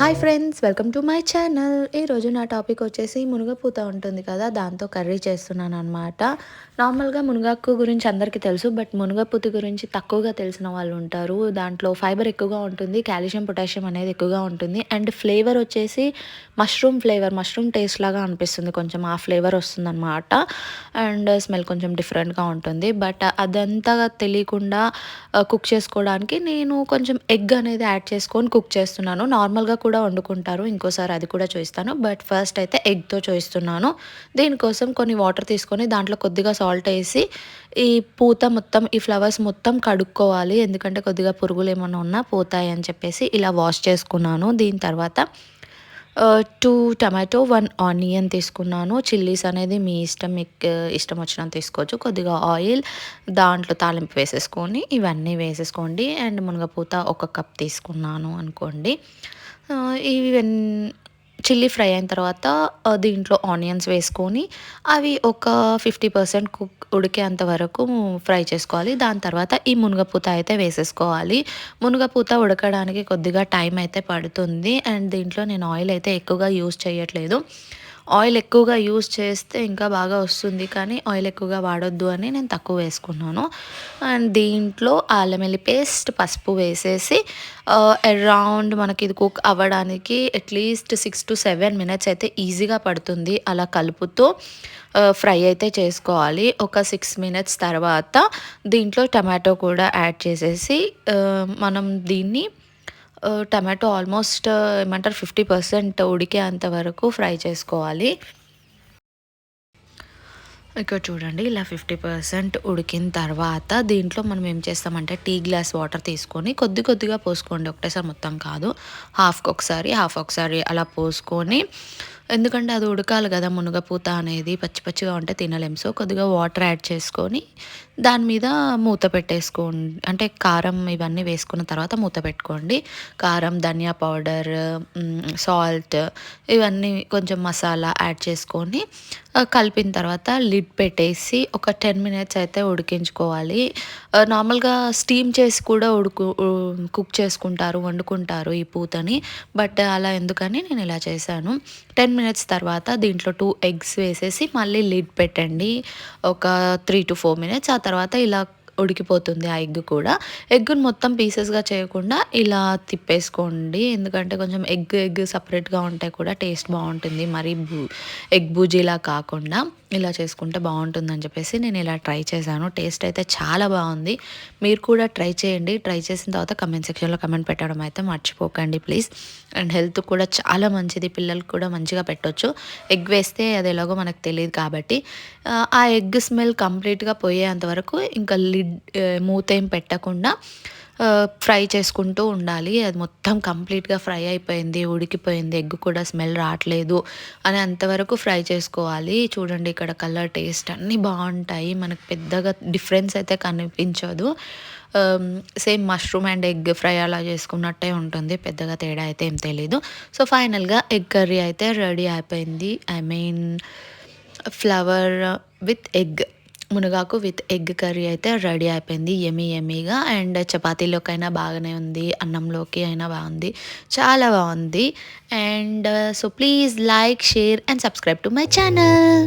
Hi friends welcome to my channel. ఈరోజు నా topic వచ్చేసి మునగపూత ఉంటుంది కదా దాంతో కర్రీ చేస్తున్నాను అనమాట నార్మల్గా మునగాకు గురించి అందరికీ తెలుసు బట్ మునగపూత గురించి తక్కువగా తెలిసిన వాళ్ళు ఉంటారు. దాంట్లో ఫైబర్ ఎక్కువగా ఉంటుంది కాల్షియం పొటాషియం అనేది ఎక్కువగా ఉంటుంది. అండ్ ఫ్లేవర్ వచ్చేసి మష్రూమ్ ఫ్లేవర్ మష్రూమ్ టేస్ట్ లాగా అనిపిస్తుంది. కొంచెం ఆ ఫ్లేవర్ వస్తుంది అనమాట అండ్ స్మెల్ కొంచెం డిఫరెంట్గా ఉంటుంది. బట్ అదంతా తెలియకుండా కుక్ చేసుకోవడానికి నేను కొంచెం ఎగ్ అనేది యాడ్ చేసుకొని కుక్ చేస్తున్నాను. నార్మల్గా కూడా కూడా వండుకుంటారు. ఇంకోసారి అది కూడా చూపిస్తాను బట్ ఫస్ట్ అయితే ఎగ్తో చూపిస్తున్నాను దీనికోసం కొన్ని వాటర్ తీసుకొని దాంట్లో కొద్దిగా సాల్ట్ వేసి ఈ పూత మొత్తం ఈ ఫ్లవర్స్ మొత్తం కడుక్కోవాలి. ఎందుకంటే కొద్దిగా పురుగులు ఏమైనా ఉన్నా పోతాయి అని చెప్పేసి ఇలా వాష్ చేసుకున్నాను. దీని తర్వాత టూ టమాటో వన్ ఆనియన్ తీసుకున్నాను. చిల్లీస్ అనేది మీ ఇష్టం మీకు ఇష్టం వచ్చినంత తీసుకోవచ్చు. కొద్దిగా ఆయిల్ దాంట్లో తాలింపు వేసేసుకొని ఇవన్నీ వేసేసుకోండి. అండ్ మునగపూత ఒక కప్ తీసుకున్నాను అనుకోండి. ఈవెన్ చిల్లీ ఫ్రై అయిన తర్వాత దీంట్లో ఆనియన్స్ వేసుకొని అవి ఒక ఫిఫ్టీ పర్సెంట్ కుక్ ఉడికేంత వరకు ఫ్రై చేసుకోవాలి. దాని తర్వాత ఈ మునగపూత అయితే వేసేసుకోవాలి. మునగపూత ఉడకడానికి కొద్దిగా టైం అయితే పడుతుంది. అండ్ దీంట్లో నేను ఆయిల్ అయితే ఎక్కువగా యూస్ చేయట్లేదు. ఆయిల్ ఎక్కువగా యూస్ చేస్తే ఇంకా బాగా వస్తుంది కానీ ఆయిల్ ఎక్కువగా వాడొద్దు అని నేను తక్కువ వేసుకున్నాను. అండ్ దీంట్లో అల్లం వెల్లి పేస్ట్ పసుపు వేసేసి అరౌండ్ మనకి ఇది కుక్ అవ్వడానికి at least six to seven minutes అయితే ఈజీగా పడుతుంది. అలా కలుపుతూ ఫ్రై అయితే చేసుకోవాలి. ఒక సిక్స్ మినిట్స్ తర్వాత దీంట్లో టమాటో కూడా యాడ్ చేసేసి మనం దీన్ని టమాటో ఆల్మోస్ట్ ఏమంటారు ఫిఫ్టీ పర్సెంట్ ఉడికే అంతవరకు ఫ్రై చేసుకోవాలి. ఇక్కడ చూడండి ఇలా ఫిఫ్టీ పర్సెంట్ ఉడికిన తర్వాత దీంట్లో మనం ఏం చేస్తామంటే టీ గ్లాస్ వాటర్ తీసుకొని కొద్ది కొద్దిగా పోసుకోండి. ఒకటేసారి మొత్తం కాదు హాఫ్కి ఒకసారి హాఫ్ ఒకసారి అలా పోసుకొని ఎందుకంటే అది ఉడకాలి కదా మునగపూత అనేది పచ్చి పచ్చిగా ఉంటే తినలేం. సో కొద్దిగా వాటర్ యాడ్ చేసుకొని దాని మీద మూత పెట్టేసుకోండి. అంటే కారం ఇవన్నీ వేసుకున్న తర్వాత మూత పెట్టుకోండి. కారం ధనియా పౌడర్ సాల్ట్ ఇవన్నీ కొంచెం మసాలా యాడ్ చేసుకొని కలిపిన తర్వాత లిడ్ పెట్టేసి ఒక టెన్ మినిట్స్ అయితే ఉడికించుకోవాలి. నార్మల్గా స్టీమ్ చేసి కూడా ఉడుకు కుక్ చేసుకుంటారు వండుకుంటారు ఈ పూతని. బట్ అలా ఎందుకని నేను ఇలా చేశాను. టెన్ మినిట్స్ తర్వాత దీంట్లో టూ ఎగ్స్ వేసేసి మళ్ళీ లిడ్ పెట్టండి. ఒక త్రీ టు ఫోర్ మినిట్స్ ఆ తర్వాత ఇలా ఉడికిపోతుంది ఆ ఎగ్ కూడా. ఎగ్గును మొత్తం పీసెస్గా చేయకుండా ఇలా తిప్పేసుకోండి. ఎందుకంటే కొంచెం ఎగ్ ఎగ్ సపరేట్గా ఉంటే కూడా టేస్ట్ బాగుంటుంది. మరి బూ ఎగ్ బూజీలా కాకుండా. ఇలా చేసుకుంటే బాగుంటుందని చెప్పేసి నేను ఇలా ట్రై చేశాను. టేస్ట్ అయితే చాలా బాగుంది. మీరు కూడా ట్రై చేయండి. ట్రై చేసిన తర్వాత కమెంట్ సెక్షన్లో కమెంట్ పెట్టడం అయితే మర్చిపోకండి ప్లీజ్. అండ్ హెల్త్ కూడా చాలా మంచిది. పిల్లలకు కూడా మంచిగా పెట్టవచ్చు ఎగ్ వేస్తే అది ఎలాగో మనకు తెలియదు కాబట్టి ఆ ఎగ్ స్మెల్ కంప్లీట్గా పోయేంత వరకు ఇంకా లిడ్ మూత ఏం పెట్టకుండా ఫ్రై చేసుకుంటూ ఉండాలి. అది మొత్తం కంప్లీట్గా ఫ్రై అయిపోయింది ఉడికిపోయింది ఎగ్ కూడా స్మెల్ రావట్లేదు అని అంతవరకు ఫ్రై చేసుకోవాలి. చూడండి ఇక్కడ కలర్ టేస్ట్ అన్నీ బాగుంటాయి. మనకు పెద్దగా డిఫరెన్స్ అయితే కనిపించదు. Same mushroom and egg fry అలా చేసుకున్నట్టే ఉంటుంది. పెద్దగా తేడా అయితే ఏం తెలీదు. సో ఫైనల్గా ఎగ్ కర్రీ అయితే రెడీ అయిపోయింది. I mean flower with egg. మునగాకు విత్ ఎగ్ కర్రీ అయితే రెడీ అయిపోయింది ఎమీ ఎమీగా అండ్ చపాతీలోకైనా బాగానే ఉంది అన్నంలోకి అయినా బాగుంది చాలా బాగుంది. And so please like share and subscribe to my channel.